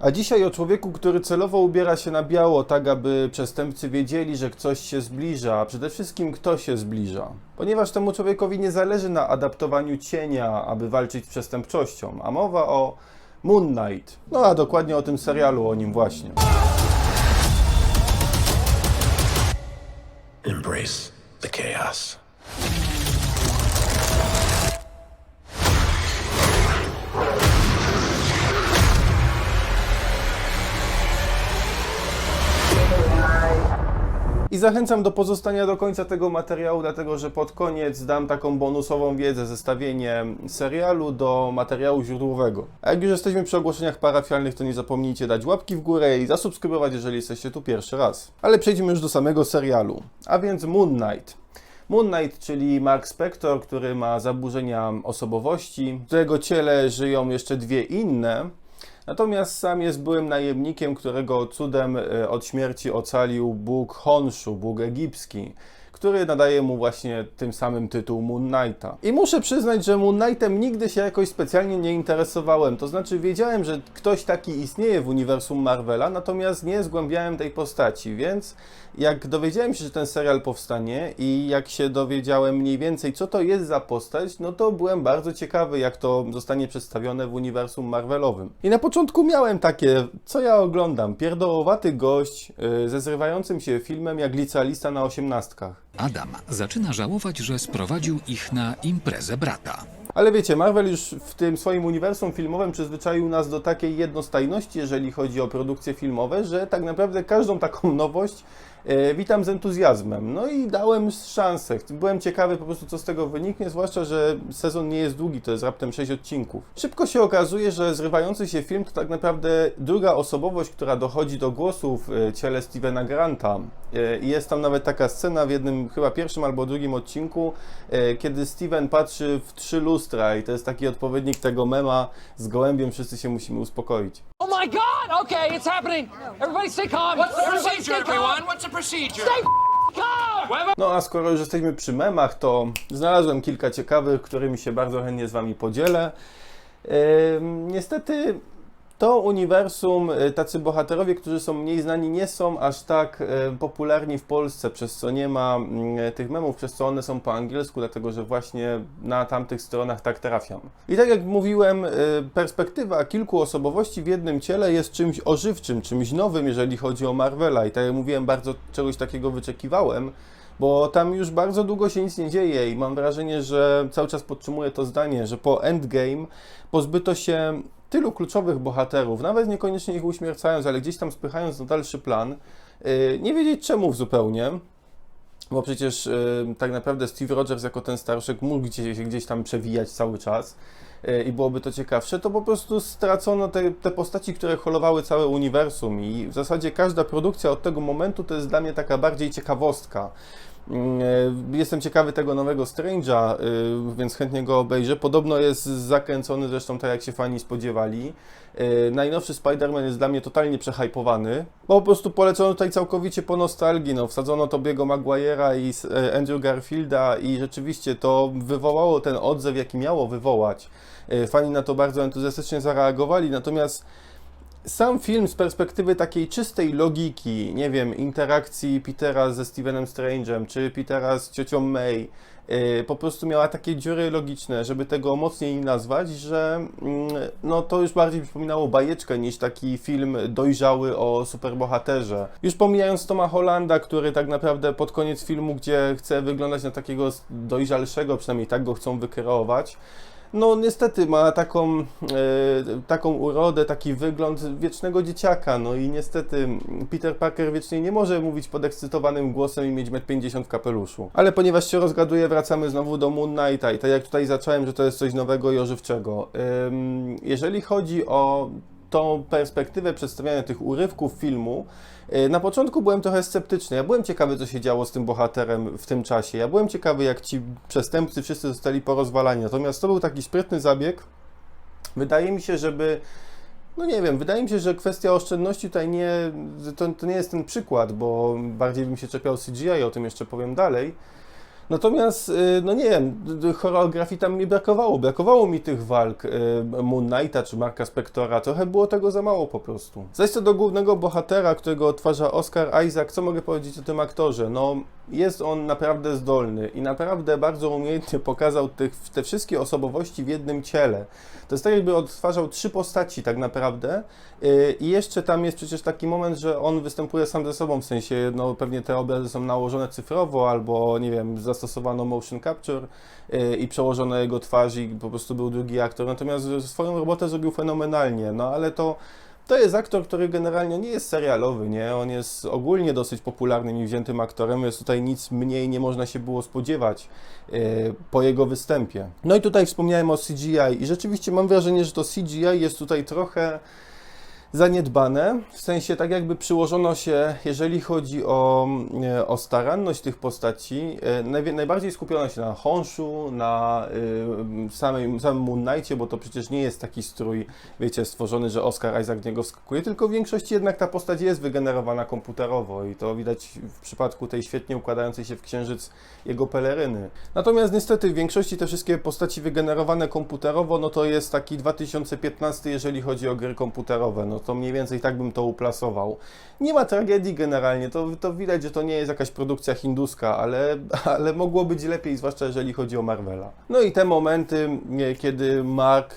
A dzisiaj o człowieku, który celowo ubiera się na biało, tak aby przestępcy wiedzieli, że ktoś się zbliża, a przede wszystkim kto się zbliża. Ponieważ temu człowiekowi nie zależy na adaptowaniu cienia, aby walczyć z przestępczością, a mowa o Moon Knight. No a dokładnie o tym serialu, o nim właśnie. Embrace the chaos. I zachęcam do pozostania do końca tego materiału, dlatego że pod koniec dam taką bonusową wiedzę, zestawienie serialu do materiału źródłowego. A jak już jesteśmy przy ogłoszeniach parafialnych, to nie zapomnijcie dać łapki w górę i zasubskrybować, jeżeli jesteście tu pierwszy raz. Ale przejdźmy już do samego serialu, a więc Moon Knight. Moon Knight, czyli Mark Spector, który ma zaburzenia osobowości, w którego ciele żyją jeszcze dwie inne, Natomiast sam jest byłym najemnikiem, którego cudem e, od śmierci ocalił Bóg Honshu, Bóg egipski, który nadaje mu właśnie tym samym tytuł Moon Knighta. I muszę przyznać, że Moon Knightem nigdy się jakoś specjalnie nie interesowałem. To znaczy wiedziałem, że ktoś taki istnieje w uniwersum Marvela, natomiast nie zgłębiałem tej postaci, więc jak dowiedziałem się, że ten serial powstanie i jak się dowiedziałem mniej więcej, co to jest za postać, no to byłem bardzo ciekawy, jak to zostanie przedstawione w uniwersum Marvelowym. I na początku miałem takie, co ja oglądam, pierdołowaty gość yy, ze zrywającym się filmem jak licealista na osiemnastkach. Adam zaczyna żałować, że sprowadził ich na imprezę brata. Ale wiecie, Marvel już w tym swoim uniwersum filmowym przyzwyczaił nas do takiej jednostajności, jeżeli chodzi o produkcje filmowe, że tak naprawdę każdą taką nowość witam z entuzjazmem. No i dałem szansę. Byłem ciekawy po prostu, co z tego wyniknie, zwłaszcza, że sezon nie jest długi, to jest raptem 6 odcinków. Szybko się okazuje, że zrywający się film to tak naprawdę druga osobowość, która dochodzi do głosu w e, ciele Stevena Granta. E, I jest tam nawet taka scena w jednym, chyba pierwszym albo drugim odcinku, e, kiedy Steven patrzy w trzy lustra i to jest taki odpowiednik tego mema z gołębiem, wszyscy się musimy uspokoić. My god! Okay, it's happening. Everybody stay calm. What's the Everybody procedure, stay calm. everyone? What's the procedure? Stay calm. No a skoro już jesteśmy przy memach, to znalazłem kilka ciekawych, którymi się bardzo chętnie z Wami podzielę. Ym, niestety to uniwersum, y, tacy bohaterowie, którzy są mniej znani, nie są aż tak y, popularni w Polsce, przez co nie ma mm, tych memów, przez co one są po angielsku, dlatego że właśnie na tamtych stronach tak trafiam. I tak jak mówiłem, perspektywa kilku osobowości w jednym ciele jest czymś ożywczym, czymś nowym, jeżeli chodzi o Marvela. I tak jak mówiłem, bardzo czegoś takiego wyczekiwałem bo tam już bardzo długo się nic nie dzieje i mam wrażenie, że cały czas podtrzymuję to zdanie, że po Endgame pozbyto się tylu kluczowych bohaterów, nawet niekoniecznie ich uśmiercając, ale gdzieś tam spychając na dalszy plan, yy, nie wiedzieć czemu zupełnie. Bo przecież yy, tak naprawdę Steve Rogers jako ten starszek mógł gdzieś, się gdzieś tam przewijać cały czas yy, i byłoby to ciekawsze, to po prostu stracono te, te postaci, które holowały całe uniwersum i w zasadzie każda produkcja od tego momentu to jest dla mnie taka bardziej ciekawostka. Mm, e, Jestem ciekawy tego nowego Strange'a, y, więc chętnie go obejrzę. Podobno jest zakręcony, zresztą tak jak się fani spodziewali. Y, Najnowszy Spider-Man jest dla mnie totalnie przehypowany, bo po prostu polecono tutaj całkowicie po nostalgii. No, wsadzono Tobiego Maguire'a i e, Andrew Garfielda i rzeczywiście to wywołało ten odzew, jaki miało wywołać. Fani na to bardzo entuzjastycznie zareagowali, natomiast sam film z perspektywy takiej czystej logiki, nie wiem, interakcji Petera ze Stevenem Strange'em, czy Petera z ciocią May, yy, po prostu miała takie dziury logiczne, żeby tego mocniej nie nazwać, że mm, no to już bardziej przypominało bajeczkę niż taki film dojrzały o superbohaterze. Już pomijając Toma Hollanda, który tak naprawdę pod koniec filmu, gdzie chce wyglądać na takiego dojrzalszego, przynajmniej tak go chcą wykreować, no niestety ma taką, e, taką urodę, taki wygląd wiecznego dzieciaka, no i niestety Peter Parker wiecznie nie może mówić podekscytowanym głosem i mieć 1,50 m w kapeluszu. Ale ponieważ się rozgaduję, wracamy znowu do Moon Knighta i tak jak tutaj zacząłem, że to jest coś nowego i ożywczego. Ym, jeżeli chodzi o tą perspektywę przedstawiania tych urywków filmu, y, na początku byłem trochę sceptyczny. Ja byłem ciekawy, co się działo z tym bohaterem w tym czasie. Ja byłem ciekawy, jak ci przestępcy wszyscy zostali porozwalani. Natomiast to był taki sprytny zabieg. Wydaje mi się, żeby. No nie wiem, wydaje mi się, że kwestia oszczędności tutaj nie. To, to nie jest ten przykład, bo bardziej bym się czepiał CGI, o tym jeszcze powiem dalej. Natomiast, y, no nie wiem, choreografii tam mi brakowało. Brakowało mi tych walk y, Moon Knighta czy Marka Spectora. Trochę było tego za mało po prostu. Zaś co do głównego bohatera, którego odtwarza Oscar Isaac, co mogę powiedzieć o tym aktorze? No, jest on naprawdę zdolny i naprawdę bardzo umiejętnie pokazał tych, te wszystkie osobowości w jednym ciele. To jest tak, jakby odtwarzał trzy postaci tak naprawdę. Yy, I jeszcze tam jest przecież taki moment, że on występuje sam ze sobą, w sensie, no pewnie te obrazy są nałożone cyfrowo, albo nie wiem, zastosowano motion capture yy, i przełożono jego twarz i po prostu był drugi aktor. Natomiast swoją robotę zrobił fenomenalnie, no ale to. To jest aktor, który generalnie nie jest serialowy, nie? On jest ogólnie dosyć popularnym i wziętym aktorem, więc tutaj nic mniej nie można się było spodziewać yy, po jego występie. No i tutaj wspomniałem o CGI i rzeczywiście mam wrażenie, że to CGI jest tutaj trochę zaniedbane, w sensie tak jakby przyłożono się, jeżeli chodzi o, e, o staranność tych postaci, e, najbardziej skupiono się na Honshu, na y, samej, samym Moon Knightie, bo to przecież nie jest taki strój, wiecie, stworzony, że Oscar Isaac w niego wskakuje, tylko w większości jednak ta postać jest wygenerowana komputerowo i to widać w przypadku tej świetnie układającej się w księżyc jego peleryny. Natomiast niestety w większości te wszystkie postaci wygenerowane komputerowo, no to jest taki 2015, jeżeli chodzi o gry komputerowe, no to mniej więcej tak bym to uplasował. Nie ma tragedii generalnie, to, to widać, że to nie jest jakaś produkcja hinduska, ale, ale mogło być lepiej, zwłaszcza jeżeli chodzi o Marvela. No i te momenty, kiedy Mark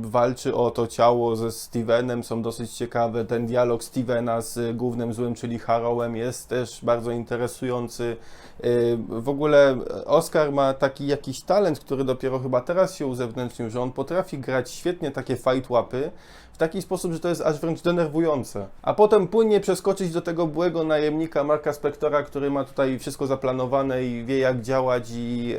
walczy o to ciało ze Stevenem są dosyć ciekawe. Ten dialog Stevena z głównym złym, czyli Harrowem jest też bardzo interesujący. Y, W ogóle Oscar ma taki jakiś talent, który dopiero chyba teraz się uzewnętrznił, że on potrafi grać świetnie takie fight łapy taki sposób, że to jest aż wręcz denerwujące. A potem płynnie przeskoczyć do tego byłego najemnika Marka Spectora, który ma tutaj wszystko zaplanowane i wie jak działać i,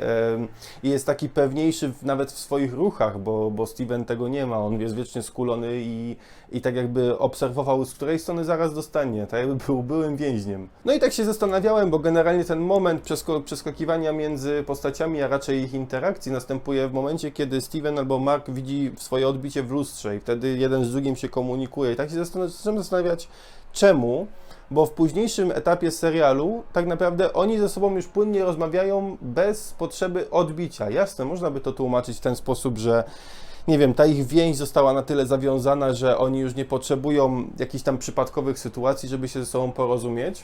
jest taki pewniejszy nawet w swoich ruchach, bo, bo Steven tego nie ma. On jest wiecznie skulony i, i tak jakby obserwował, z której strony zaraz dostanie, tak jakby był byłym więźniem. No i tak się zastanawiałem, bo generalnie ten moment przeskakiwania między postaciami, a raczej ich interakcji następuje w momencie, kiedy Steven albo Mark widzi swoje odbicie w lustrze i wtedy jeden z drugim się komunikuje. I tak się zacząłem zastanawiać, czemu, bo w późniejszym etapie serialu tak naprawdę oni ze sobą już płynnie rozmawiają bez potrzeby odbicia. Jasne, można by to tłumaczyć w ten sposób, że nie wiem, ta ich więź została na tyle zawiązana, że oni już nie potrzebują jakichś tam przypadkowych sytuacji, żeby się ze sobą porozumieć.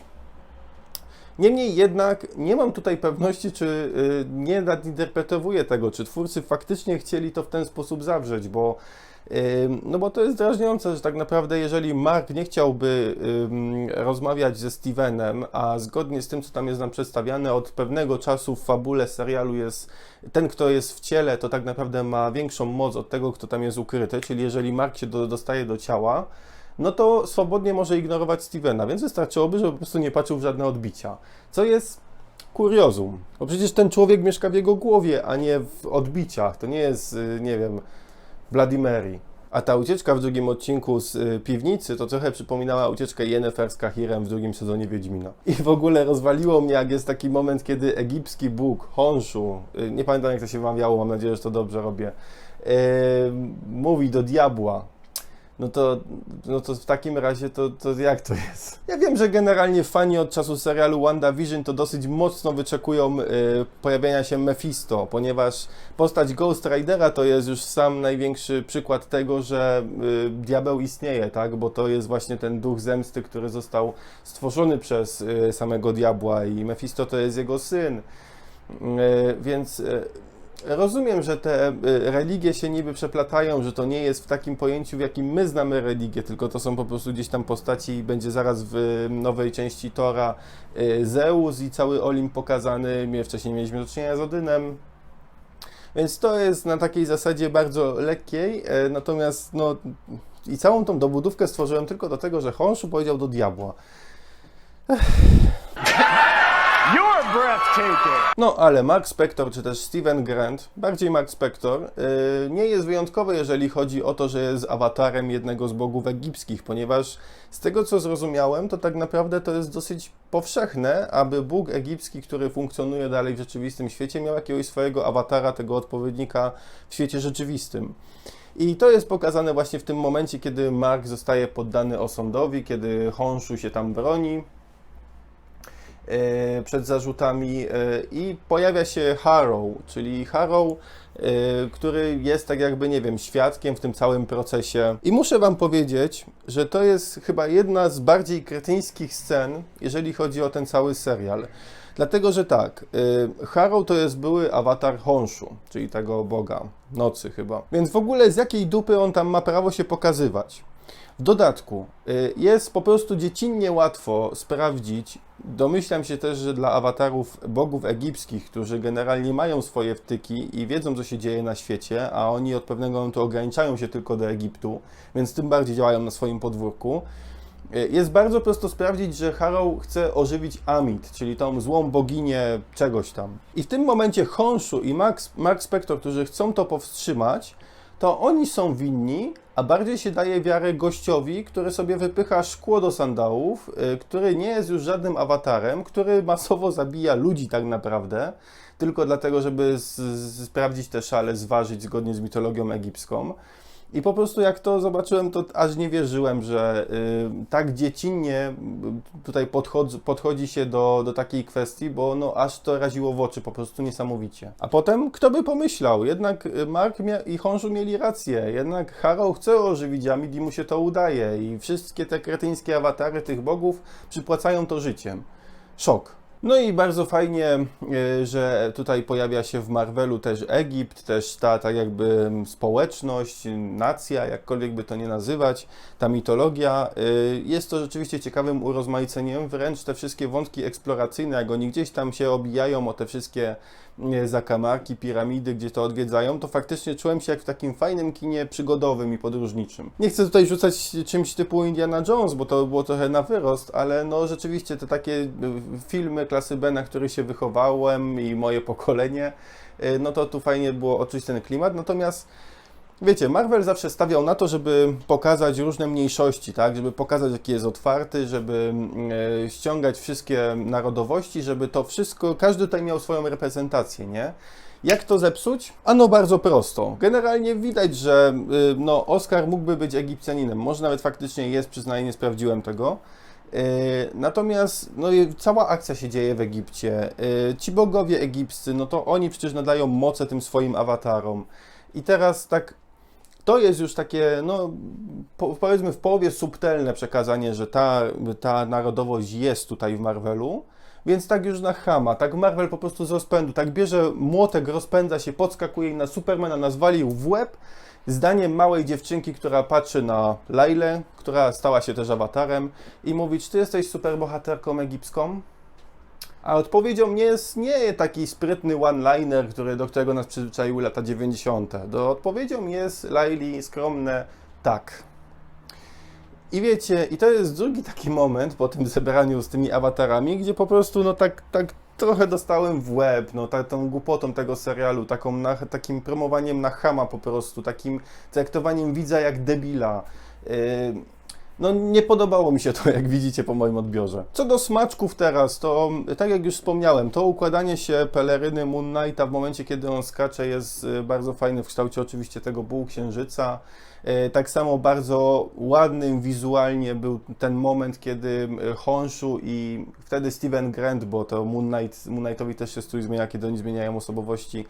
Niemniej jednak nie mam tutaj pewności, czy y, nie nadinterpretowuję tego, czy twórcy faktycznie chcieli to w ten sposób zawrzeć, bo no bo to jest drażniące, że tak naprawdę jeżeli Mark nie chciałby rozmawiać ze Stevenem, a zgodnie z tym, co tam jest nam przedstawiane, od pewnego czasu w fabule serialu jest ten, kto jest w ciele, to tak naprawdę ma większą moc od tego, kto tam jest ukryty, czyli jeżeli Mark się do, dostaje do ciała, no to swobodnie może ignorować Stevena, więc wystarczyłoby, żeby po prostu nie patrzył w żadne odbicia. Co jest kuriozum, bo przecież ten człowiek mieszka w jego głowie, a nie w odbiciach. To nie jest, y, nie wiem, Mary. A ta ucieczka w drugim odcinku z y, piwnicy to trochę przypominała ucieczkę Yennefer z Kahirem w drugim sezonie Wiedźmina. I w ogóle rozwaliło mnie, jak jest taki moment, kiedy egipski bóg Honshu, y, nie pamiętam jak to się wymawiało, mam nadzieję, że to dobrze robię, y, mówi do diabła, no to, no to w takim razie to, to jak to jest? Ja wiem, że generalnie fani od czasu serialu WandaVision to dosyć mocno wyczekują y, pojawienia się Mephisto, ponieważ postać Ghost Ridera to jest już sam największy przykład tego, że y, diabeł istnieje, tak? Bo to jest właśnie ten duch zemsty, który został stworzony przez y, samego diabła i Mephisto to jest jego syn. Y, więc y, Rozumiem, że te y, religie się niby przeplatają, że to nie jest w takim pojęciu, w jakim my znamy religię, tylko to są po prostu gdzieś tam postaci i będzie zaraz w y, nowej części Tora y, Zeus i cały Olimp pokazany. My wcześniej mieliśmy do czynienia z Odynem. Więc to jest na takiej zasadzie bardzo lekkiej, e, natomiast no i całą tą dobudówkę stworzyłem tylko do tego, że Honshu powiedział do diabła. Breathtaking. No, ale Mark Spector, czy też Steven Grant, bardziej Mark Spector, yy, nie jest wyjątkowy, jeżeli chodzi o to, że jest awatarem jednego z bogów egipskich, ponieważ z tego co zrozumiałem, to tak naprawdę to jest dosyć powszechne, aby bóg egipski, który funkcjonuje dalej w rzeczywistym świecie, miał jakiegoś swojego awatara, tego odpowiednika w świecie rzeczywistym. I to jest pokazane właśnie w tym momencie, kiedy Mark zostaje poddany osądowi, kiedy Honshu się tam broni. E, przed zarzutami e, i pojawia się Harrow, czyli Harrow, e, który jest tak jakby, nie wiem, świadkiem w tym całym procesie. I muszę wam powiedzieć, że to jest chyba jedna z bardziej kretyńskich scen, jeżeli chodzi o ten cały serial. Dlatego, że tak, Harrow to jest były awatar Honshu, czyli tego boga nocy chyba. Więc w ogóle z jakiej dupy on tam ma prawo się pokazywać? W dodatku y, jest po prostu dziecinnie łatwo sprawdzić, domyślam się też, że dla awatarów bogów egipskich, którzy generalnie mają swoje wtyki i wiedzą, co się dzieje na świecie, a oni od pewnego momentu ograniczają się tylko do Egiptu, więc tym bardziej działają na swoim podwórku, y, jest bardzo prosto sprawdzić, że Harrow chce ożywić Amit, czyli tą złą boginię czegoś tam. I w tym momencie Honshu i Mark Spector, którzy chcą to powstrzymać, to oni są winni, a bardziej się daje wiarę gościowi, który sobie wypycha szkło do sandałów, y, który nie jest już żadnym awatarem, który masowo zabija ludzi tak naprawdę, tylko dlatego, żeby sprawdzić te szale, zważyć zgodnie z mitologią egipską. I po prostu jak to zobaczyłem, to aż nie wierzyłem, że y, tak dziecinnie y, tutaj podchodzi, podchodzi się do, do takiej kwestii, bo no aż to raziło w oczy po prostu niesamowicie. A potem, kto by pomyślał, jednak y, Mark i Honshu mieli rację, jednak Harrow chce ożywić Amid i mu się to udaje i wszystkie te kretyńskie awatary tych bogów przypłacają to życiem. Szok. No i bardzo fajnie, y, że tutaj pojawia się w Marvelu też Egipt, też ta tak jakby społeczność, nacja, jakkolwiek by to nie nazywać, ta mitologia. Y, Jest to rzeczywiście ciekawym urozmaiceniem, wręcz te wszystkie wątki eksploracyjne, jak oni gdzieś tam się obijają o te wszystkie zakamarki, piramidy, gdzie to odwiedzają, to faktycznie czułem się jak w takim fajnym kinie przygodowym i podróżniczym. Nie chcę tutaj rzucać czymś typu Indiana Jones, bo to było trochę na wyrost, ale no rzeczywiście te takie y, filmy klasy B, na których się wychowałem i moje pokolenie, y, no to tu fajnie było odczuć ten klimat, natomiast Wiecie, Marvel zawsze stawiał na to, żeby pokazać różne mniejszości, tak? Żeby pokazać, jaki jest otwarty, żeby e, ściągać wszystkie narodowości, żeby to wszystko, każdy tutaj miał swoją reprezentację, nie? Jak to zepsuć? Ano bardzo prosto. Generalnie widać, że y, no, Oscar mógłby być Egipcjaninem. Może nawet faktycznie jest, przyznaję, nie sprawdziłem tego. Y, Natomiast no, cała akcja się dzieje w Egipcie. Y, Ci bogowie egipscy, no to oni przecież nadają moce tym swoim awatarom. I teraz tak to jest już takie, no po, powiedzmy w połowie subtelne przekazanie, że ta, ta narodowość jest tutaj w Marvelu, więc tak już na chama, tak Marvel po prostu z rozpędu, tak bierze młotek, rozpędza się, podskakuje i na Supermana nas walił w łeb, zdaniem małej dziewczynki, która patrzy na Lailę, która stała się też awatarem i mówi, czy ty jesteś superbohaterką egipską? A odpowiedzią nie jest nie taki sprytny one-liner, który, do którego nas przyzwyczaiły lata 90. Do odpowiedzią jest Laili skromne tak. I wiecie, i to jest drugi taki moment po tym zebraniu z tymi awatarami, gdzie po prostu no tak, tak trochę dostałem w łeb, no ta, tą głupotą tego serialu, taką na, takim promowaniem na chama po prostu, takim traktowaniem widza jak debila. Yy, no nie podobało mi się to, jak widzicie po moim odbiorze. Co do smaczków teraz, to tak jak już wspomniałem, to układanie się peleryny Moon Knighta w momencie, kiedy on skacze jest y, bardzo fajny w kształcie oczywiście tego półksiężyca. Y, Tak samo bardzo ładnym wizualnie był ten moment, kiedy y, Honshu i wtedy Steven Grant, bo to Moon, Knight, Moon Knightowi też się strój zmienia, kiedy oni zmieniają osobowości,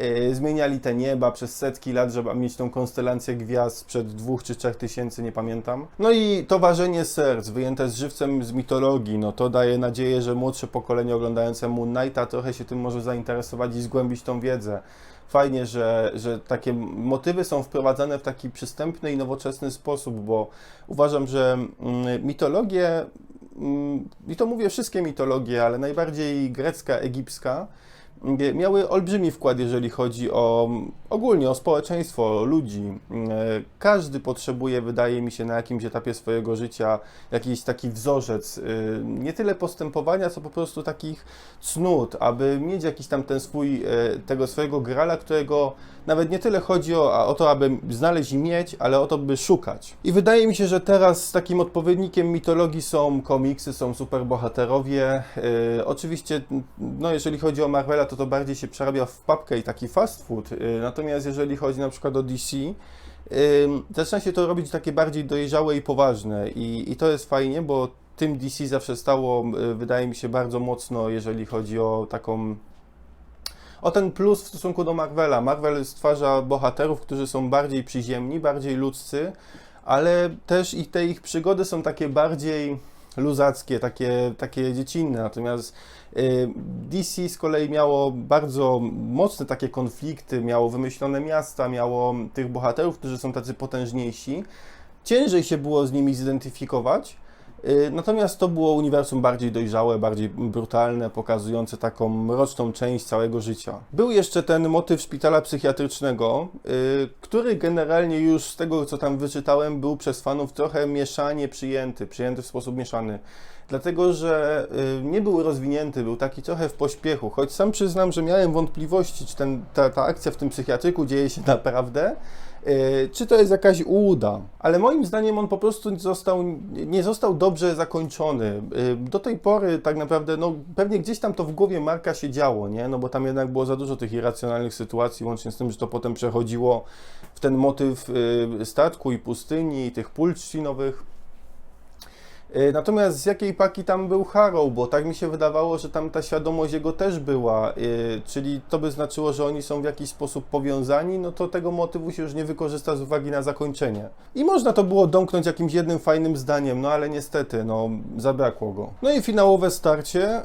y, zmieniali te nieba przez setki lat, żeby mieć tą konstelację gwiazd sprzed dwóch czy trzech tysięcy, nie pamiętam. No i to ważenie serc, wyjęte z żywcem z mitologii, no to daje nadzieję, że młodsze pokolenie oglądające Moon Knighta trochę się tym może zainteresować i zgłębić tą wiedzę. Fajnie, że, że takie motywy są wprowadzane w taki przystępny i nowoczesny sposób, bo uważam, że mm, mitologie, mm, i to mówię wszystkie mitologie, ale najbardziej grecka, egipska, miały olbrzymi wkład, jeżeli chodzi o ogólnie o społeczeństwo, ludzi. Mm, Każdy potrzebuje, wydaje mi się, na jakimś etapie swojego życia jakiś taki wzorzec, y, nie tyle postępowania, co po prostu takich cnót, aby mieć jakiś tam ten swój, y, tego swojego grala, którego nawet nie tyle chodzi o, o to, aby znaleźć i mieć, ale o to, by szukać. I wydaje mi się, że teraz takim odpowiednikiem mitologii są komiksy, są superbohaterowie. Oczywiście, no jeżeli chodzi o Marvela, to to bardziej się przerabia w papkę i taki fast food. Yy, natomiast jeżeli chodzi na przykład o DC, zaczyna się to robić takie bardziej dojrzałe i poważne i, i to jest fajnie, bo tym DC zawsze stało, y, wydaje mi się, bardzo mocno, jeżeli chodzi o taką o ten plus w stosunku do Marvela. Marvel stwarza bohaterów, którzy są bardziej przyziemni, bardziej ludzcy, ale też i te ich przygody są takie bardziej luzackie, takie, takie dziecinne. Natomiast y, DC z kolei miało bardzo mocne takie konflikty, miało wymyślone miasta, miało tych bohaterów, którzy są tacy potężniejsi. Ciężej się było z nimi zidentyfikować. Y, Natomiast to było uniwersum bardziej dojrzałe, bardziej brutalne, pokazujące taką mroczną część całego życia. Był jeszcze ten motyw szpitala psychiatrycznego, y, który generalnie już z tego, co tam wyczytałem, był przez fanów trochę mieszanie przyjęty, przyjęty w sposób mieszany. Dlatego, że y, nie był rozwinięty, był taki trochę w pośpiechu. Choć sam przyznam, że miałem wątpliwości, czy ten, ta, ta akcja w tym psychiatryku dzieje się naprawdę, czy to jest jakaś ułuda. Ale moim zdaniem on po prostu został, nie został dobrze zakończony. Y, Do tej pory tak naprawdę, no pewnie gdzieś tam to w głowie Marka się działo, nie? No bo tam jednak było za dużo tych irracjonalnych sytuacji, łącznie z tym, że to potem przechodziło w ten motyw y, statku i pustyni, i tych pól trzcinowych. Y, Natomiast z jakiej paki tam był Harrow, bo tak mi się wydawało, że tam ta świadomość jego też była, y, czyli to by znaczyło, że oni są w jakiś sposób powiązani, no to tego motywu się już nie wykorzysta z uwagi na zakończenie. I można to było domknąć jakimś jednym fajnym zdaniem, no ale niestety, no zabrakło go. No i finałowe starcie y,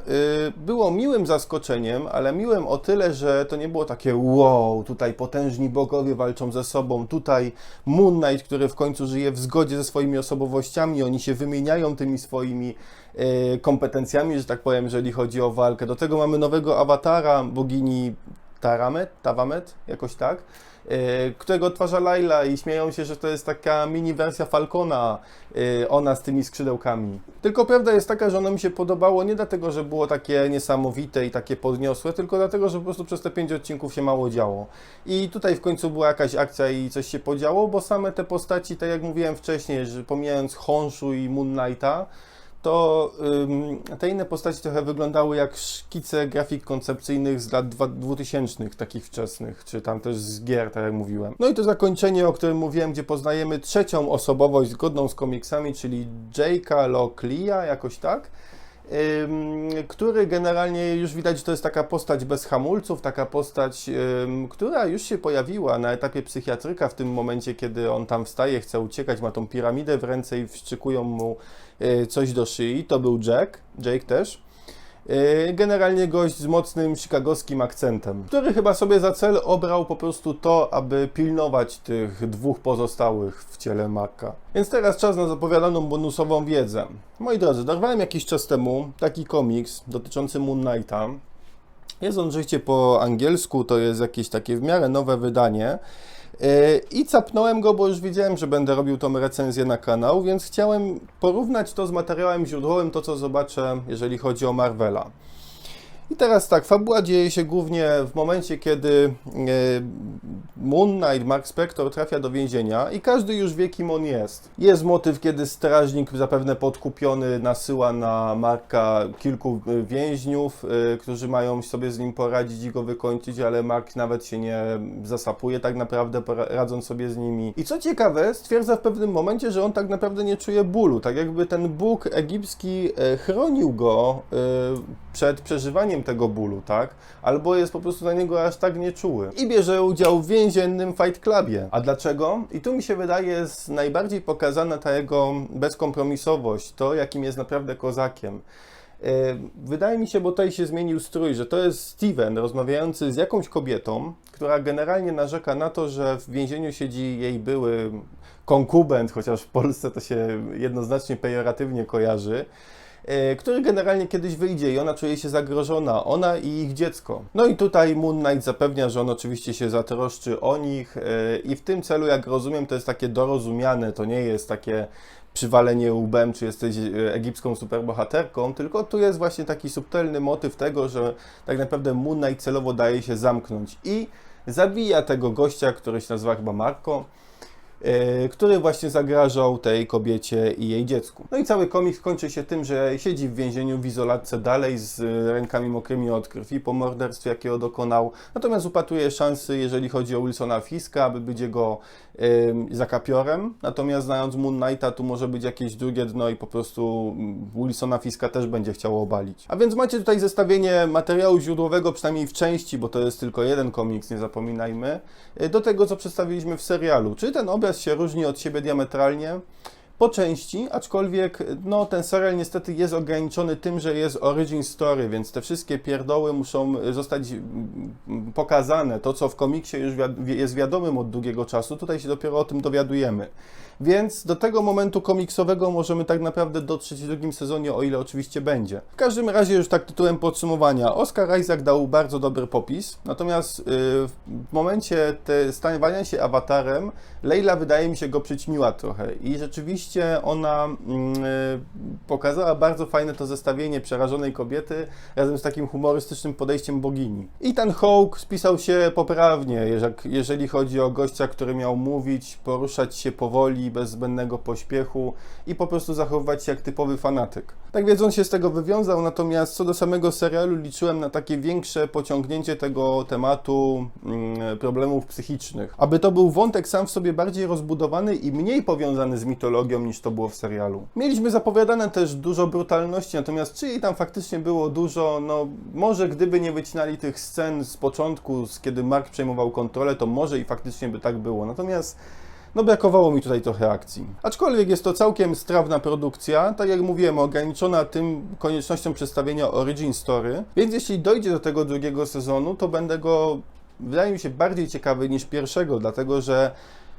było miłym zaskoczeniem, ale miłym o tyle, że to nie było takie wow, tutaj potężni bogowie walczą ze sobą, tutaj Moon Knight, który w końcu żyje w zgodzie ze swoimi osobowościami, oni się wymieniają tymi swoimi e, kompetencjami, że tak powiem, jeżeli chodzi o walkę. Do tego mamy nowego awatara bogini Taramet, Tawamet, jakoś tak, którego odtwarza Laila i śmieją się, że to jest taka mini wersja Falcona, e, ona z tymi skrzydełkami. Tylko prawda jest taka, że ono mi się podobało nie dlatego, że było takie niesamowite i takie podniosłe, tylko dlatego, że po prostu przez te pięć odcinków się mało działo. I tutaj w końcu była jakaś akcja i coś się podziało, bo same te postaci, tak jak mówiłem wcześniej, że pomijając Honshu i Moon Knighta, to te inne postaci trochę wyglądały jak szkice grafik koncepcyjnych z lat dwa- 2000, takich wczesnych, czy tam też z gier, tak jak mówiłem. No i to zakończenie, o którym mówiłem, gdzie poznajemy trzecią osobowość zgodną z komiksami, czyli Jake'a Lockleya, jakoś tak. Który generalnie już widać, że to jest taka postać bez hamulców, taka postać, która już się pojawiła na etapie psychiatryka w tym momencie, kiedy on tam wstaje, chce uciekać, ma tą piramidę w ręce i wszczykują mu y, coś do szyi. To był Jack, Jake też. Y, Generalnie gość z mocnym chicagowskim akcentem, który chyba sobie za cel obrał po prostu to, aby pilnować tych dwóch pozostałych w ciele Marka. Więc teraz czas na zapowiadaną bonusową wiedzę. Moi drodzy, dorwałem jakiś czas temu taki komiks dotyczący Moon Knighta. Jest on oczywiście po angielsku, to jest jakieś takie w miarę nowe wydanie. Yy, I capnąłem go, bo już wiedziałem, że będę robił tą recenzję na kanał, więc chciałem porównać to z materiałem źródłowym, to co zobaczę, jeżeli chodzi o Marvela. I teraz tak, fabuła dzieje się głównie w momencie, kiedy e, Moon Knight, Mark Spector trafia do więzienia i każdy już wie, kim on jest. Jest motyw, kiedy strażnik zapewne podkupiony nasyła na Marka kilku e, więźniów, e, którzy mają sobie z nim poradzić i go wykończyć, ale Mark nawet się nie zasapuje tak naprawdę, radząc sobie z nimi. I co ciekawe, stwierdza w pewnym momencie, że on tak naprawdę nie czuje bólu, tak jakby ten Bóg egipski chronił go przed przeżywaniem tego bólu, tak? Albo jest po prostu na niego aż tak nieczuły. I bierze udział w więziennym Fight Clubie. A dlaczego? I tu mi się wydaje jest najbardziej pokazana ta jego bezkompromisowość, to jakim jest naprawdę kozakiem. E, Wydaje mi się, bo tutaj się zmienił strój, że to jest Steven rozmawiający z jakąś kobietą, która generalnie narzeka na to, że w więzieniu siedzi jej były konkubent, chociaż w Polsce to się jednoznacznie pejoratywnie kojarzy, który generalnie kiedyś wyjdzie i ona czuje się zagrożona, ona i ich dziecko. No i tutaj Moon Knight zapewnia, że on oczywiście się zatroszczy o nich e, i w tym celu, jak rozumiem, to jest takie dorozumiane, to nie jest takie przywalenie łbem, czy jesteś e, egipską superbohaterką, tylko tu jest właśnie taki subtelny motyw tego, że tak naprawdę Moon Knight celowo daje się zamknąć i zabija tego gościa, który się nazywa chyba Marco, e, który właśnie zagrażał tej kobiecie i jej dziecku. No i cały komiks kończy się tym, że siedzi w więzieniu w izolatce dalej z e, rękami mokrymi od krwi po morderstwie, jakiego dokonał. Natomiast upatruje szansy, jeżeli chodzi o Wilsona Fiska, aby być jego em, zakapiorem. Natomiast znając Moon Knighta, tu może być jakieś drugie dno i po prostu mm, Wilsona Fiska też będzie chciało obalić. A więc macie tutaj zestawienie materiału źródłowego, przynajmniej w części, bo to jest tylko jeden komiks, nie zapominajmy, y, do tego, co przedstawiliśmy w serialu. Czy ten obraz się różni od siebie diametralnie? Po części, aczkolwiek no, ten serial niestety jest ograniczony tym, że jest origin story, więc te wszystkie pierdoły muszą zostać mm, pokazane. To, co w komiksie już wiad- jest wiadomym od długiego czasu, tutaj się dopiero o tym dowiadujemy. Więc do tego momentu komiksowego możemy tak naprawdę dotrzeć w drugim sezonie, o ile oczywiście będzie. W każdym razie już tak tytułem podsumowania. Oscar Isaac dał bardzo dobry popis, natomiast yy, w momencie te stawania się awatarem, Leila wydaje mi się go przyćmiła trochę i rzeczywiście ona mm, yy, pokazała bardzo fajne to zestawienie przerażonej kobiety razem z takim humorystycznym podejściem bogini. I ten Hawk spisał się poprawnie, jeżeli, jeżeli chodzi o gościa, który miał mówić, poruszać się powoli, bez zbędnego pośpiechu i po prostu zachowywać się jak typowy fanatyk. Tak więc on się z tego wywiązał, natomiast co do samego serialu liczyłem na takie większe pociągnięcie tego tematu mm, problemów psychicznych. Aby to był wątek sam w sobie bardziej rozbudowany i mniej powiązany z mitologią niż to było w serialu. Mieliśmy zapowiadane też dużo brutalności, natomiast czy jej tam faktycznie było dużo, no może gdyby nie wycinali tych scen z początku, z kiedy Mark przejmował kontrolę, to może i faktycznie by tak było. Natomiast no brakowało mi tutaj trochę akcji. Aczkolwiek jest to całkiem strawna produkcja, tak jak mówiłem, ograniczona tym koniecznością przedstawienia origin story, więc jeśli dojdzie do tego drugiego sezonu, to będę go, wydaje mi się, bardziej ciekawy niż pierwszego, dlatego że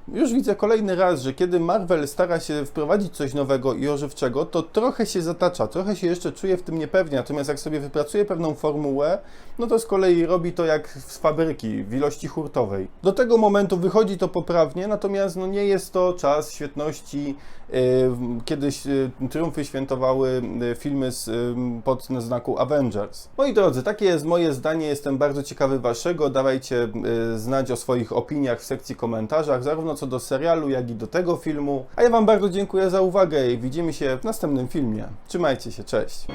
już widzę kolejny raz, że kiedy Marvel stara się wprowadzić coś nowego i ożywczego, to trochę się zatacza, trochę się jeszcze czuje w tym niepewnie, natomiast jak sobie wypracuje pewną formułę, no to z kolei robi to jak z fabryki, w ilości hurtowej. Do tego momentu wychodzi to poprawnie, natomiast no nie jest to czas świetności. Yy, Kiedyś yy, triumfy świętowały yy, filmy z, pod znaku Avengers. Moi drodzy, takie jest moje zdanie, jestem bardzo ciekawy waszego, dawajcie znać o swoich opiniach w sekcji komentarzach, zarówno co do serialu, jak i do tego filmu. A ja wam bardzo dziękuję za uwagę i widzimy się w następnym filmie. Trzymajcie się, cześć!